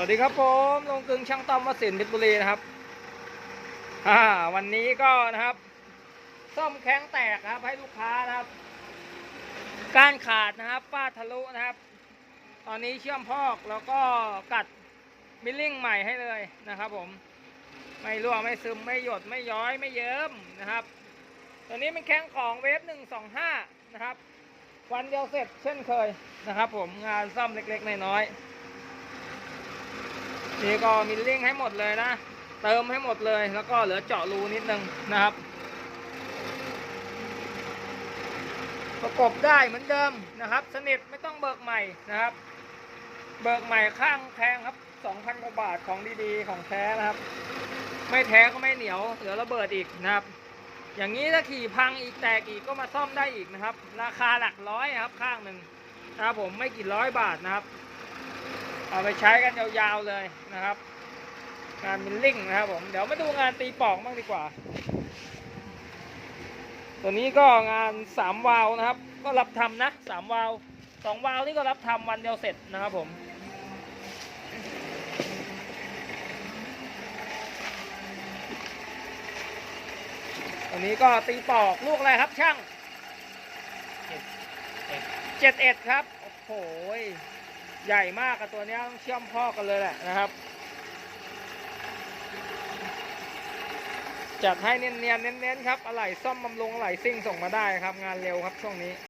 วัสดีครับผมลงกึงช่างต้อมวสินเพชรบุรีนะครับอ่าวันนี้ก็นะครับ ซ่อมแข้งแตกครับ ให้ลูกค้านะครับ การขาดนะครับป้าทะลุนะครับ ตอนนี้เชื่อมพอกแล้วก็กัดมิลลิ่งใหม่ให้เลยนะครับผม ไม่รั่วไม่ซึมไม่หยดไม่ย้อยไม่เยิ้มนะครับ ตัวนี้เป็นแข้งของเวฟหนึ่งสองห้านะครับ วันเดียวเสร็จเช่นเคยนะครับ ผมงานซ่อมเล็กๆน้อยๆ นี่ก็มิลลิ่งให้หมดเลยนะ เติมให้หมดเลยแล้วก็เหลือเจาะรูนิดนึงนะครับ ประกบได้เหมือนเดิมนะครับ สนิทไม่ต้องเบิกใหม่นะครับ เบิกใหม่ข้างแพงครับ2,000กว่าบาทของดีๆ ของแท้นะครับ ไม่แท้ก็ไม่เหนียวเดี๋ยวระเบิดอีกนะครับ อย่างนี้ถ้าขี่พังอีกแตกอีกก็มาซ่อมได้อีกนะครับ ราคาหลักร้อยครับข้างหนึ่งนะครับผมไม่กี่ร้อยบาทนะครับ เอาไปใช้กันยาวๆเลยนะครับ งานมิลลิ่งนะครับผม เดี๋ยวมาดูงานตีปอกบ้างดีกว่า ตัวนี้ก็งานสามวาล์วนะครับ ก็รับทำนะสามวาล์วสองวาล์วนี่ก็รับทำวันเดียวเสร็จนะครับผมตัวนี้ก็ตีปอกลูกอะไรครับช่างเจ็ดเอ็ดครับ โอ้โห ใหญ่มากกับตัวนี้ต้องเชื่อมพ่อกันเลยแหละนะครับ จัดให้เนียนๆเน้นๆครับอะไหล่ซ่อมบำรุงอะไหล่ซิ่งส่งมาได้ครับ งานเร็วครับช่วงนี้